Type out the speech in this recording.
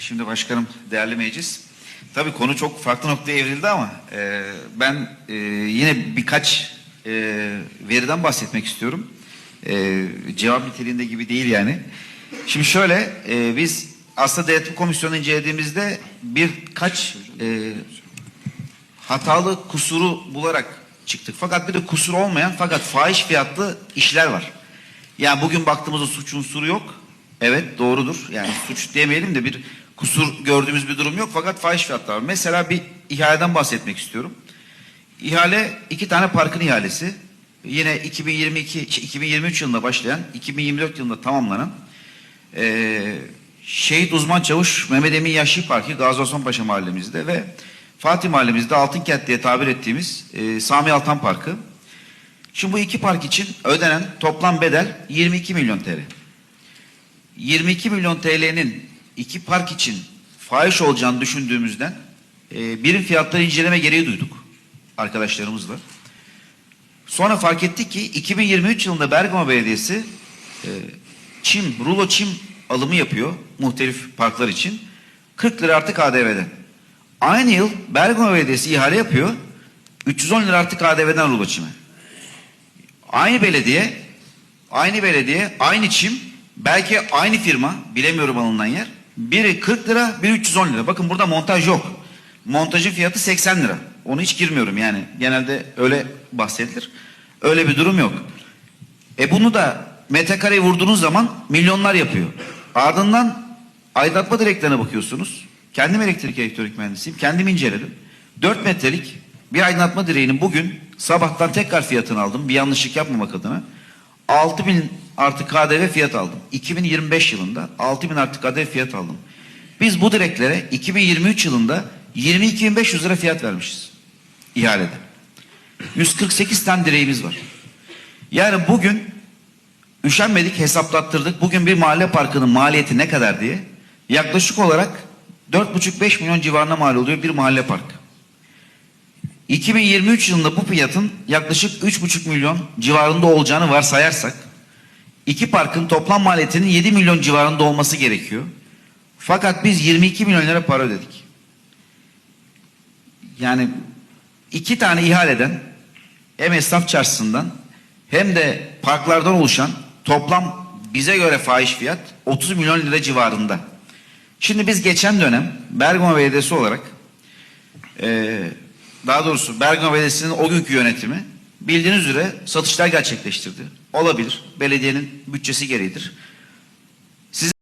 Şimdi başkanım, değerli meclis. Tabii konu çok farklı noktaya evrildi ama e, ben e, yine birkaç e, veriden bahsetmek istiyorum. E, cevap niteliğinde gibi değil yani. Şimdi şöyle, e, biz aslında denetim komisyonu incelediğimizde birkaç e, hatalı kusuru bularak çıktık. Fakat bir de kusur olmayan fakat fahiş fiyatlı işler var. Yani bugün baktığımızda suç unsuru yok. Evet doğrudur. Yani suç demeyelim de bir kusur gördüğümüz bir durum yok fakat fahiş fiyatlar var. Mesela bir ihaleden bahsetmek istiyorum. İhale iki tane parkın ihalesi. Yine 2022 2023 yılında başlayan, 2024 yılında tamamlanan eee Şehit Uzman Çavuş Mehmet Emin Yaşlı Parkı Gazi Osman Paşa mahallemizde ve Fatih mahallemizde Altınkent diye tabir ettiğimiz eee, Sami Altan Parkı. Şimdi bu iki park için ödenen toplam bedel 22 milyon TL. 22 milyon TL'nin iki park için fahiş olacağını düşündüğümüzden e, birim fiyatları inceleme gereği duyduk arkadaşlarımızla. Sonra fark ettik ki 2023 yılında Bergama Belediyesi e, çim, rulo çim alımı yapıyor muhtelif parklar için. 40 lira artı KDV'den. Aynı yıl Bergama Belediyesi ihale yapıyor. 310 lira artı KDV'den rulo çime. Aynı belediye, aynı belediye, aynı çim, belki aynı firma, bilemiyorum alınan yer. Biri 40 lira, biri 310 lira. Bakın burada montaj yok. Montajın fiyatı 80 lira. Onu hiç girmiyorum yani. Genelde öyle bahsedilir. Öyle bir durum yok. E bunu da metrekareye vurduğunuz zaman milyonlar yapıyor. Ardından aydınlatma direklerine bakıyorsunuz. Kendim elektrik elektronik mühendisiyim. Kendim inceledim. 4 metrelik bir aydınlatma direğinin bugün sabahtan tekrar fiyatını aldım. Bir yanlışlık yapmamak adına. 6000 artı KDV fiyat aldım. 2025 yılında 6000 artı KDV fiyat aldım. Biz bu direklere 2023 yılında 22.500 lira fiyat vermişiz. ihalede. 148 tane direğimiz var. Yani bugün üşenmedik hesaplattırdık. Bugün bir mahalle parkının maliyeti ne kadar diye. Yaklaşık olarak 4,5-5 milyon civarına mal oluyor bir mahalle parkı. 2023 yılında bu fiyatın yaklaşık 3,5 milyon civarında olacağını varsayarsak iki parkın toplam maliyetinin 7 milyon civarında olması gerekiyor. Fakat biz 22 milyon lira para ödedik. Yani iki tane ihaleden hem esnaf çarşısından hem de parklardan oluşan toplam bize göre fahiş fiyat 30 milyon lira civarında. Şimdi biz geçen dönem Bergama Belediyesi olarak daha doğrusu Bergama Belediyesi'nin o günkü yönetimi bildiğiniz üzere satışlar gerçekleştirdi. Olabilir. Belediyenin bütçesi gereğidir.